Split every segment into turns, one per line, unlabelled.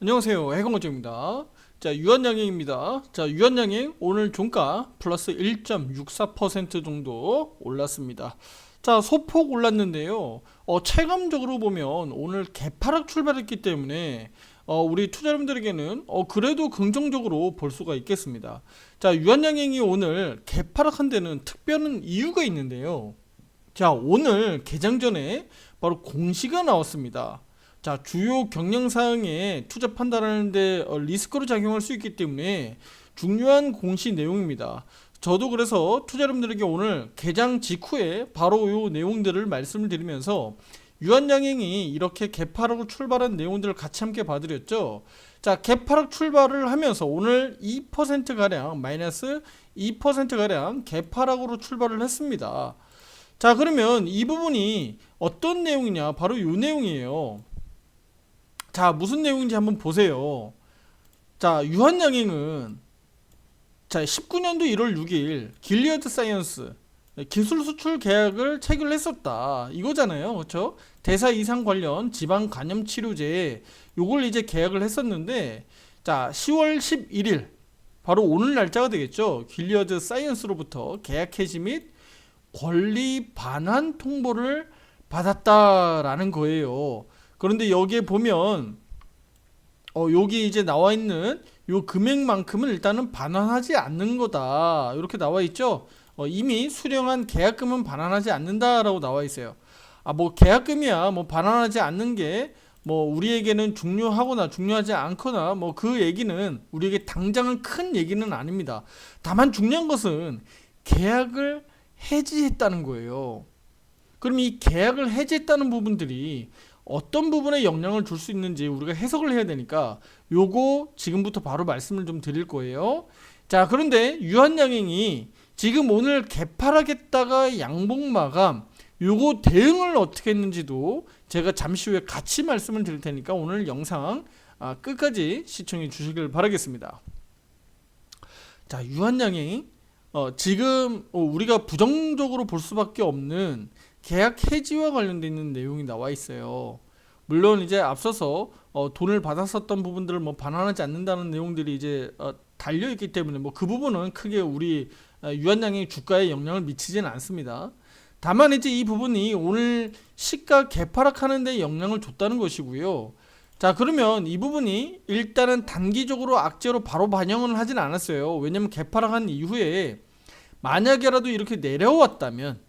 안녕하세요. 해공어입니다 자, 유한양행입니다. 자, 유한양행 오늘 종가 플러스 1.64% 정도 올랐습니다. 자, 소폭 올랐는데요. 어, 체감적으로 보면 오늘 개파락 출발했기 때문에 어, 우리 투자자분들에게는 어, 그래도 긍정적으로 볼 수가 있겠습니다. 자, 유한양행이 오늘 개파락한 데는 특별한 이유가 있는데요. 자, 오늘 개장 전에 바로 공시가 나왔습니다. 자, 주요 경영 사항에 투자 판단하는데 어, 리스크로 작용할 수 있기 때문에 중요한 공시 내용입니다. 저도 그래서 투자 여러분들에게 오늘 개장 직후에 바로 요 내용들을 말씀을 드리면서 유한양행이 이렇게 개파락으로 출발한 내용들을 같이 함께 봐드렸죠. 자, 개파락 출발을 하면서 오늘 2%가량, 마이너스 2%가량 개파락으로 출발을 했습니다. 자, 그러면 이 부분이 어떤 내용이냐? 바로 이 내용이에요. 자, 무슨 내용인지 한번 보세요. 자, 유한양행은 자, 19년도 1월 6일 길리어드 사이언스 기술 수출 계약을 체결했었다. 이거잖아요. 그렇죠? 대사 이상 관련 지방 간염 치료제 요걸 이제 계약을 했었는데 자, 10월 11일 바로 오늘 날짜가 되겠죠. 길리어드 사이언스로부터 계약 해지 및 권리 반환 통보를 받았다라는 거예요. 그런데 여기에 보면 어 여기 이제 나와 있는 요 금액만큼은 일단은 반환하지 않는 거다. 이렇게 나와 있죠. 어, 이미 수령한 계약금은 반환하지 않는다라고 나와 있어요. 아 뭐 계약금이야 뭐 반환하지 않는 게 뭐 우리에게는 중요하거나 중요하지 않거나 뭐 그 얘기는 우리에게 당장은 큰 얘기는 아닙니다. 다만 중요한 것은 계약을 해지했다는 거예요. 그럼 이 계약을 해지했다는 부분들이 어떤 부분에 영향을 줄 수 있는지 우리가 해석을 해야 되니까 요거 지금부터 바로 말씀을 좀 드릴 거예요. 자, 그런데 유한양행이 지금 오늘 개파하겠다가 양봉 마감 요거 대응을 어떻게 했는지도 제가 잠시 후에 같이 말씀을 드릴 테니까 오늘 영상 아, 끝까지 시청해 주시길 바라겠습니다. 자, 유한양행 어, 지금 어, 우리가 부정적으로 볼 수밖에 없는 계약 해지와 있는 내용이 나와 있어요. 물론 이제 앞서서 어, 돈을 받았었던 부분들을 뭐 반환하지 않는다는 내용들이 이제 어, 달려 있기 때문에 뭐 그 부분은 크게 우리 어, 유한양의 주가에 영향을 미치지는 않습니다. 다만 이제 이 부분이 오늘 시가 개파락하는 데 영향을 줬다는 것이고요. 자 그러면 이 부분이 일단은 단기적으로 악재로 바로 반영을 하진 않았어요. 왜냐면 개파락한 이후에 만약에라도 이렇게 내려왔다면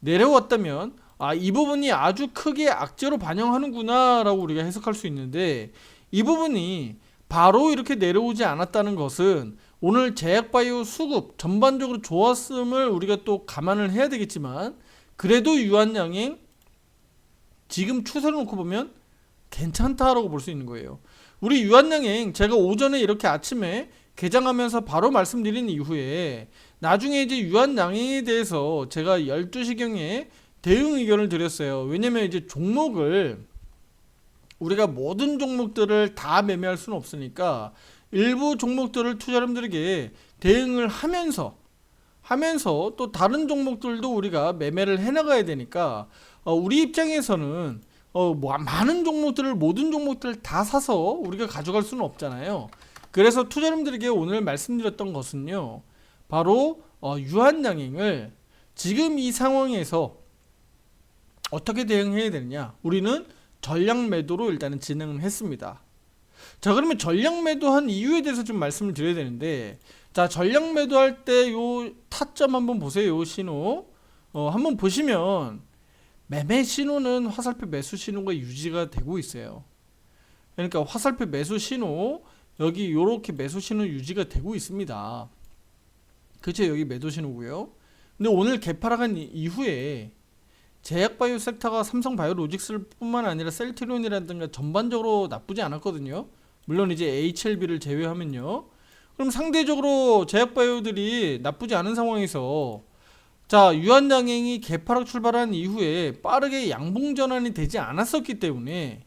내려왔다면 아, 이 부분이 아주 크게 악재로 반영하는구나라고 우리가 해석할 수 있는데 이 부분이 바로 이렇게 내려오지 않았다는 것은 오늘 제약바이오 수급 전반적으로 좋았음을 우리가 또 감안을 해야 되겠지만 그래도 유한양행 지금 추세를 놓고 보면 괜찮다라고 볼 수 있는 거예요. 우리 유한양행 제가 오전에 이렇게 아침에 개장하면서 바로 말씀드린 이후에 나중에 이제 유한양행에 대해서 제가 12시경에 대응 의견을 드렸어요. 왜냐면 이제 종목을 우리가 모든 종목들을 다 매매할 수는 없으니까 일부 종목들을 투자자분들에게 대응을 하면서 하면서 또 다른 종목들도 우리가 매매를 해나가야 되니까 어, 우리 입장에서는 어, 뭐 많은 종목들을 모든 종목들을 다 사서 우리가 가져갈 수는 없잖아요. 그래서 투자자분들에게 오늘 말씀드렸던 것은요, 바로 어, 유한양행을 지금 이 상황에서 어떻게 대응해야 되느냐? 우리는 전량 매도로 일단은 진행을 했습니다. 자, 그러면 전량 매도한 이유에 대해서 좀 말씀을 드려야 되는데, 자, 전량 매도할 때 요 타점 한번 보세요. 요 신호. 어, 한번 보시면 매매 신호는 화살표 매수 신호가 유지가 되고 있어요. 그러니까 화살표 매수 신호 여기 요렇게 매수 신호 유지가 되고 있습니다. 그쵸 여기 매도 신호고요. 근데 오늘 개파락한 이- 이후에 제약바이오 섹터가 삼성바이오로직스 뿐만 아니라 셀트리온이라든가 전반적으로 나쁘지 않았거든요. 물론 이제 HLB를 제외하면요. 그럼 상대적으로 제약바이오들이 나쁘지 않은 상황에서 자 유한양행이 개파락 출발한 이후에 빠르게 양봉 전환이 되지 않았었기 때문에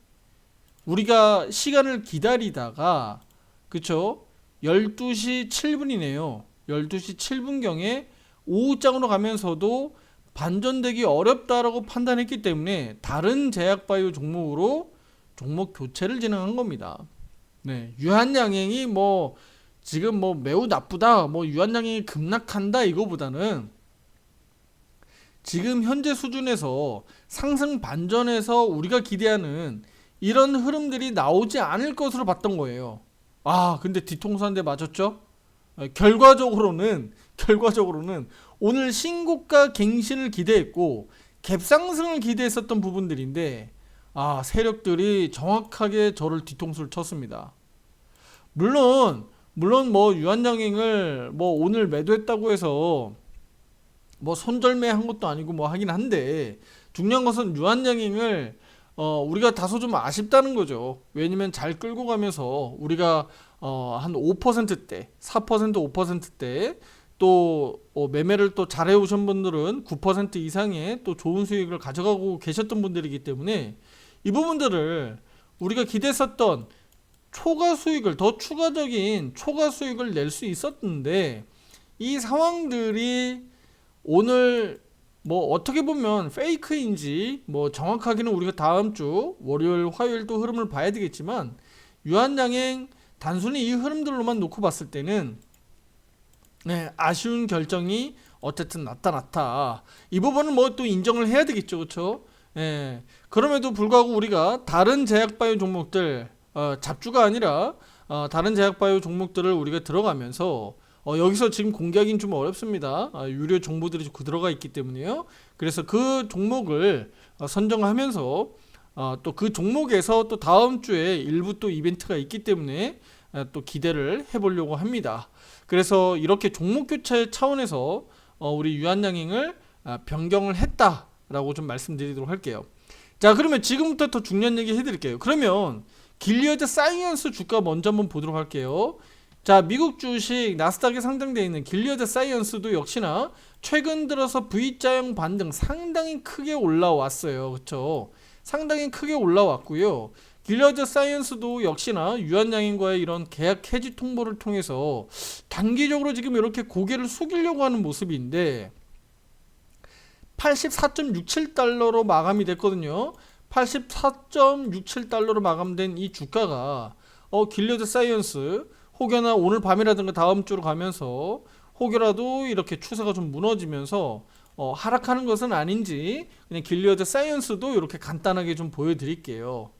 우리가 시간을 기다리다가 그쵸 12시 7분이네요 12시 7분경에 오후장으로 가면서도 반전되기 어렵다라고 판단했기 때문에 다른 제약바이오 종목으로 종목 교체를 진행한 겁니다. 네, 유한양행이 뭐 지금 뭐 매우 나쁘다, 뭐 유한양행이 급락한다 이거보다는 지금 현재 수준에서 상승 반전에서 우리가 기대하는 이런 흐름들이 나오지 않을 것으로 봤던 거예요. 아, 근데 뒤통수 한 대 맞았죠? 어, 결과적으로는 결과적으로는 오늘 신고가 갱신을 기대했고 갭상승을 기대했었던 부분들인데 아, 세력들이 정확하게 저를 뒤통수를 쳤습니다. 물론 물론 뭐 유한양행을 뭐 오늘 매도했다고 해서 뭐 손절매 한 것도 아니고 뭐 하긴 한데 중요한 것은 유한양행을 어 우리가 다소 좀 아쉽다는 거죠. 왜냐면 잘 끌고 가면서 우리가 어 한 5%대, 4% 5%대 또 어, 매매를 또 잘해 오신 분들은 9% 이상의 또 좋은 수익을 가져가고 계셨던 분들이기 때문에 이 부분들을 우리가 기대했었던 초과 수익을 더 추가적인 초과 수익을 낼 수 있었는데 이 상황들이 오늘 뭐 어떻게 보면 페이크인지 뭐 정확하게는 우리가 다음 주 월요일 화요일 또 흐름을 봐야 되겠지만 유한양행 단순히 이 흐름들로만 놓고 봤을 때는 네, 아쉬운 결정이 어쨌든 나타났다. 이 부분은 뭐 또 인정을 해야 되겠죠, 그렇죠? 예. 그럼에도 불구하고 우리가 다른 제약바이오 종목들 어, 잡주가 아니라 어, 다른 제약바이오 종목들을 우리가 들어가면서 어, 여기서 지금 공개하기는 좀 어렵습니다. 아, 유료 정보들이 그 들어가 있기 때문에요. 그래서 그 종목을 어, 선정하면서 어, 또그 종목에서 또 다음 주에 일부 또 이벤트가 있기 때문에 어, 또 기대를 해보려고 합니다. 그래서 이렇게 종목 교체 차원에서 어, 우리 유한양행을 아, 변경을 했다라고 좀 말씀드리도록 할게요. 자 그러면 지금부터 더 중요한 얘기 해드릴게요. 그러면 길리어드 사이언스 주가 먼저 한번 보도록 할게요. 자 미국 주식 나스닥에 상장되어 있는 길리어드 사이언스도 역시나 최근 들어서 V자형 반등 상당히 크게 올라왔어요. 그쵸? 상당히 크게 올라왔고요. 길리어드 사이언스도 역시나 유한양행과의 이런 계약 해지 통보를 통해서 단기적으로 지금 이렇게 고개를 숙이려고 하는 모습인데 84.67달러로 마감이 됐거든요. 84.67달러로 마감된 이 주가가 어 길리어드 사이언스 혹여나 오늘 밤이라든가 다음 주로 가면서 혹여라도 이렇게 추세가 좀 무너지면서 어, 하락하는 것은 아닌지 그냥 길리어드 사이언스도 이렇게 간단하게 좀 보여드릴게요.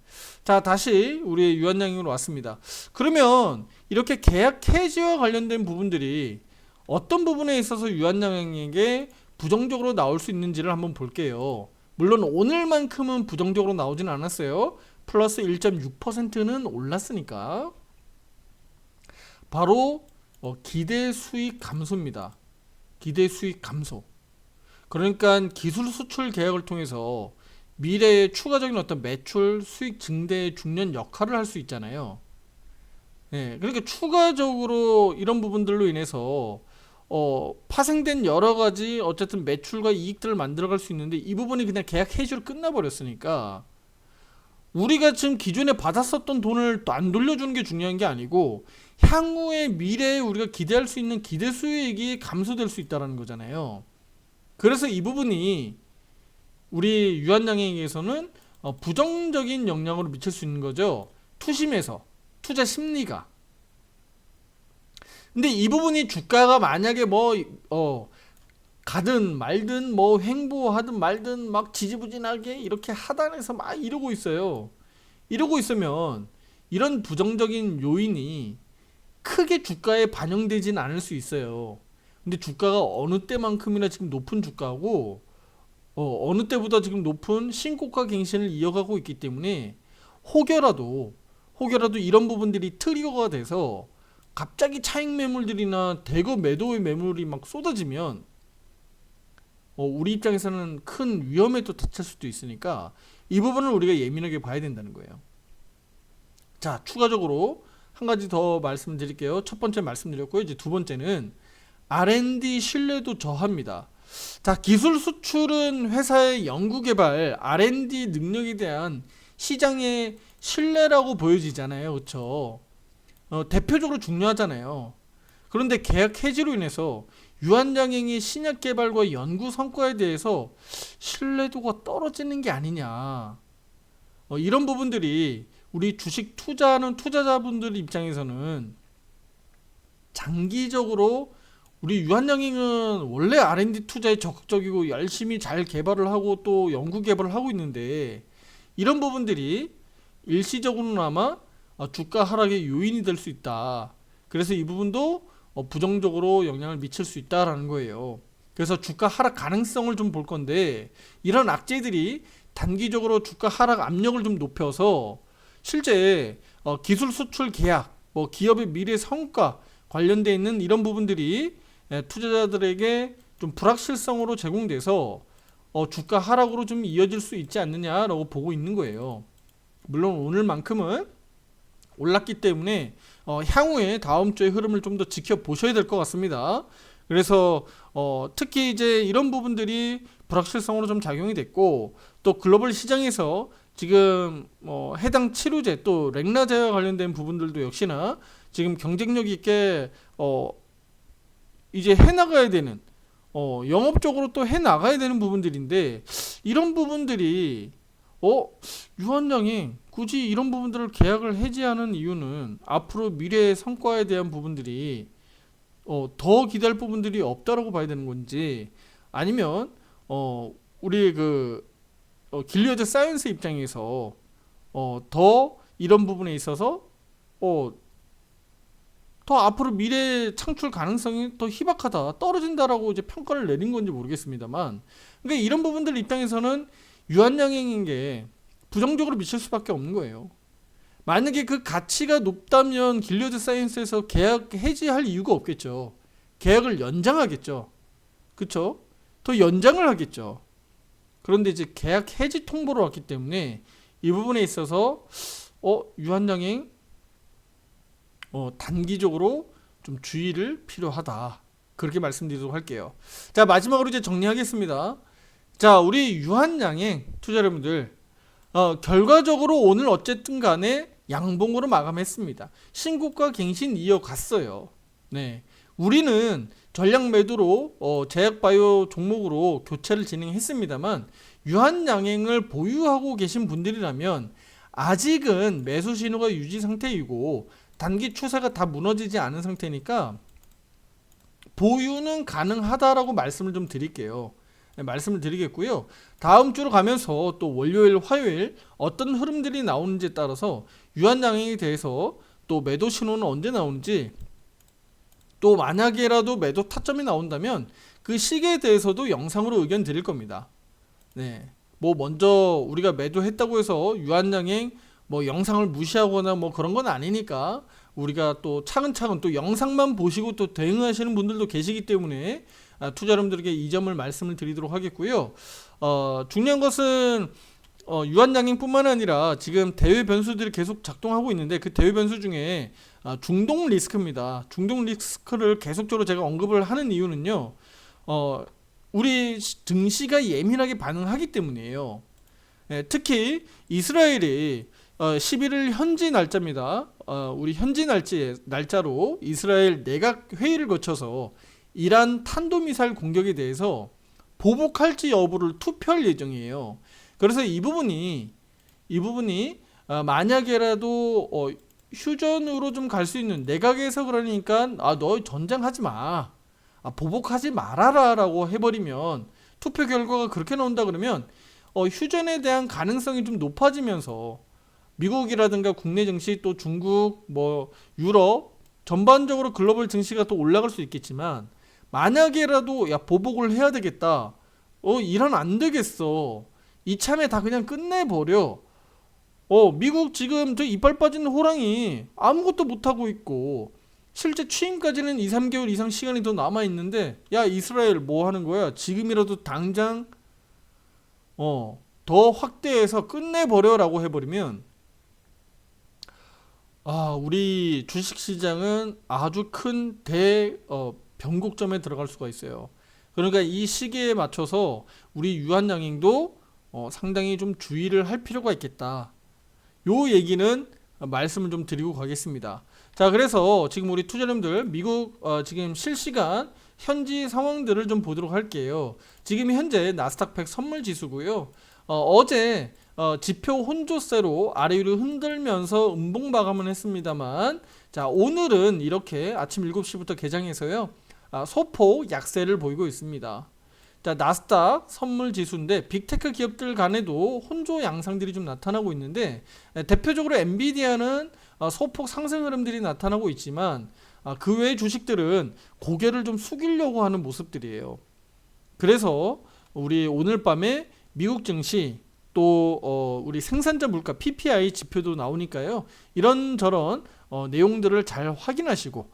자 다시 우리의 유한양으로 왔습니다. 그러면 이렇게 계약 해지와 관련된 부분들이 어떤 부분에 있어서 유한양에게 부정적으로 나올 수 있는지를 한번 볼게요. 물론 오늘만큼은 부정적으로 나오진 않았어요. 플러스 1.6%는 올랐으니까. 바로 어, 기대 수익 감소입니다. 기대 수익 감소. 그러니까 기술 수출 계약을 통해서 미래의 추가적인 어떤 매출 수익 증대에 중요한 역할을 할 수 있잖아요. 네, 그러니까 추가적으로 이런 부분들로 인해서 어, 파생된 여러 가지 어쨌든 매출과 이익들을 만들어갈 수 있는데 이 부분이 그냥 계약 해지로 끝나버렸으니까 우리가 지금 기존에 받았었던 돈을 또 안 돌려주는 게 중요한 게 아니고 향후의 미래에 우리가 기대할 수 있는 기대 수익이 감소될 수 있다는 거잖아요. 그래서 이 부분이 우리 유한양행에게서는 어, 부정적인 영향으로 미칠 수 있는 거죠. 투심에서 투자 심리가. 근데 이 부분이 주가가 만약에 뭐 어, 가든 말든 뭐 횡보하든 말든 막 지지부진하게 이렇게 하단에서 막 이러고 있어요. 이러고 있으면 이런 부정적인 요인이 크게 주가에 반영되지는 않을 수 있어요. 근데 주가가 어느 때만큼이나 지금 높은 주가고 어, 어느 때보다 지금 높은 신고가 갱신을 이어가고 있기 때문에 혹여라도 혹여라도 이런 부분들이 트리거가 돼서 갑자기 차익 매물들이나 대거 매도의 매물이 막 쏟아지면 어, 우리 입장에서는 큰 위험에 또 닥칠 수도 있으니까 이 부분을 우리가 예민하게 봐야 된다는 거예요. 자, 추가적으로 한 가지 더 말씀드릴게요. 첫 번째 말씀드렸고요. 이제 두 번째는 R&D 신뢰도 저하입니다. 자, 기술 수출은 회사의 연구 개발, R&D 능력에 대한 시장의 신뢰라고 보여지잖아요. 그렇죠? 어, 대표적으로 중요하잖아요. 그런데 계약 해지로 인해서 유한양행의 신약 개발과 연구 성과에 대해서 신뢰도가 떨어지는 게 아니냐. 어, 어, 이런 부분들이 우리 주식 투자하는 투자자분들 입장에서는 장기적으로 우리 유한양행은 원래 R&D 투자에 적극적이고 열심히 잘 개발을 하고 또 연구 개발을 하고 있는데 이런 부분들이 일시적으로나마 어, 주가 하락의 요인이 될 수 있다. 그래서 이 부분도 어, 부정적으로 영향을 미칠 수 있다라는 거예요. 그래서 주가 하락 가능성을 좀 볼 건데 이런 악재들이 단기적으로 주가 하락 압력을 좀 높여서 실제 어, 기술 수출 계약, 뭐 기업의 미래 성과 관련돼 있는 이런 부분들이 예, 투자자들에게 좀 불확실성으로 제공돼서 어, 주가 하락으로 좀 이어질 수 있지 않느냐라고 보고 있는 거예요. 물론 오늘만큼은 올랐기 때문에 어, 향후에 다음 주의 흐름을 좀 더 지켜보셔야 될 것 같습니다. 그래서 어, 특히 이제 이런 부분들이 불확실성으로 좀 작용이 됐고 또 글로벌 시장에서 지금 뭐 해당 치료제 또 렉나제와 관련된 부분들도 역시나 지금 경쟁력 있게 어 이제 해 나가야 되는 어 영업적으로 또 해 나가야 되는 부분들인데 이런 부분들이 어? 유한양이 굳이 이런 부분들을 계약을 해지하는 이유는 앞으로 미래의 성과에 대한 부분들이 어, 더 기대할 부분들이 없다라고 봐야 되는 건지 아니면 어, 우리 그 어, 길리어드 사이언스 입장에서 어, 더 이런 부분에 있어서 어, 더 앞으로 미래 창출 가능성이 더 희박하다 떨어진다라고 이제 평가를 내린 건지 모르겠습니다만 그러니까 이런 부분들 입장에서는 유한양행인 게 부정적으로 미칠 수밖에 없는 거예요. 만약에 그 가치가 높다면 길리어드 사이언스에서 계약 해지할 이유가 없겠죠. 계약을 연장하겠죠. 그쵸? 더 연장을 하겠죠. 그런데 이제 계약 해지 통보로 왔기 때문에 이 부분에 있어서 어 유한양행 어, 단기적으로 좀 주의를 필요하다. 그렇게 말씀드리도록 할게요. 자 마지막으로 이제 정리하겠습니다. 자 우리 유한양행 투자 여러분들 어, 결과적으로 오늘 어쨌든 간에 양봉으로 마감했습니다. 신고가 갱신 이어갔어요. 네. 우리는 전략 매도로 어, 제약바이오 종목으로 교체를 진행했습니다만 유한양행을 보유하고 계신 분들이라면 아직은 매수 신호가 유지 상태이고 단기 추세가 다 무너지지 않은 상태니까 보유는 가능하다라고 말씀을 좀 드릴게요. 네, 말씀을 드리겠고요. 다음 주로 가면서 또 월요일, 화요일 어떤 흐름들이 나오는지에 따라서 유한 양행에 대해서 또 매도 신호는 언제 나오는지 또 만약에라도 매도 타점이 나온다면 그 시기에 대해서도 영상으로 의견 드릴 겁니다. 네. 뭐 먼저 우리가 매도했다고 해서 유한양행 뭐 영상을 무시하거나 뭐 그런 건 아니니까 우리가 또 차근차근 또 영상만 보시고 또 대응하시는 분들도 계시기 때문에 아, 투자 여러분들에게 이 점을 말씀을 드리도록 하겠고요. 어, 중요한 것은 어, 유한양행뿐만 아니라 지금 대외 변수들이 계속 작동하고 있는데 그 대외 변수 중에 아, 중동 리스크입니다. 중동 리스크를 계속적으로 제가 언급을 하는 이유는요. 어, 우리 증시가 예민하게 반응하기 때문이에요. 예, 특히 이스라엘이 어, 11일 현지 날짜입니다. 어, 우리 현지 날짜 날짜로 이스라엘 내각 회의를 거쳐서 이란 탄도미사일 공격에 대해서 보복할지 여부를 투표할 예정이에요. 그래서 이 부분이 이 부분이 어, 만약에라도 어, 휴전으로 좀 갈 수 있는 내각에서 그러니까 아 너 전쟁하지 마. 아, 보복하지 말아라라고 해버리면 투표 결과가 그렇게 나온다 그러면 어, 휴전에 대한 가능성이 좀 높아지면서 미국이라든가 국내 증시 또 중국 뭐 유럽 전반적으로 글로벌 증시가 또 올라갈 수 있겠지만 만약에라도 야 보복을 해야 되겠다. 어 이란 안 되겠어. 이참에 다 그냥 끝내버려. 어 미국 지금 저 이빨 빠진 호랑이 아무것도 못하고 있고 실제 취임까지는 2, 3개월 이상 시간이 더 남아 있는데 야 이스라엘 뭐 하는 거야? 지금이라도 당장 어 더 확대해서 끝내버려라고 해버리면 아 우리 주식시장은 아주 큰 대 어, 변곡점에 들어갈 수가 있어요. 그러니까 이 시기에 맞춰서 우리 유한양행도 어, 상당히 좀 주의를 할 필요가 있겠다. 요 얘기는 말씀을 좀 드리고 가겠습니다. 자, 그래서 지금 우리 투자자님들 미국 어, 지금 실시간 현지 상황들을 좀 보도록 할게요. 지금 현재 나스닥 100 선물 지수고요. 어, 제 어, 지표 혼조세로 아래 위로 흔들면서 음봉 마감은 했습니다만 자 오늘은 이렇게 아침 7시부터 개장해서요 아, 소폭 약세를 보이고 있습니다. 자 나스닥 선물 지수인데 빅테크 기업들 간에도 혼조 양상들이 좀 나타나고 있는데 에, 대표적으로 엔비디아는 어, 소폭 상승 흐름들이 나타나고 있지만 아, 그 외의 주식들은 고개를 좀 숙이려고 하는 모습들이에요. 그래서 우리 오늘 밤에 미국 증시 또 어, 우리 생산자 물가 PPI 지표도 나오니까요. 이런 저런 어, 내용들을 잘 확인하시고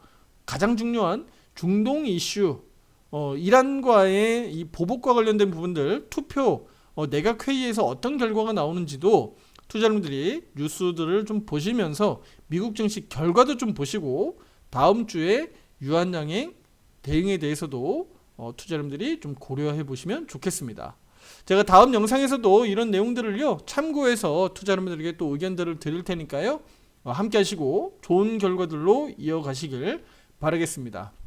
가장 중요한 중동 이슈 어, 이란과의 이 보복과 관련된 부분들 투표 어, 내각 회의에서 어떤 결과가 나오는지도 투자자분들이 뉴스들을 좀 보시면서 미국 증시 결과도 좀 보시고 다음 주에 유한양행 대응에 대해서도 어, 투자자분들이 좀 고려해 보시면 좋겠습니다. 제가 다음 영상에서도 이런 내용들을요 참고해서 투자자분들에게 또 의견들을 드릴 테니까요 어, 함께 하시고 좋은 결과들로 이어가시길 바라겠습니다.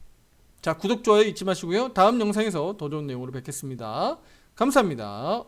자 구독 좋아요 잊지 마시고요 다음 영상에서 더 좋은 내용으로 뵙겠습니다. 감사합니다.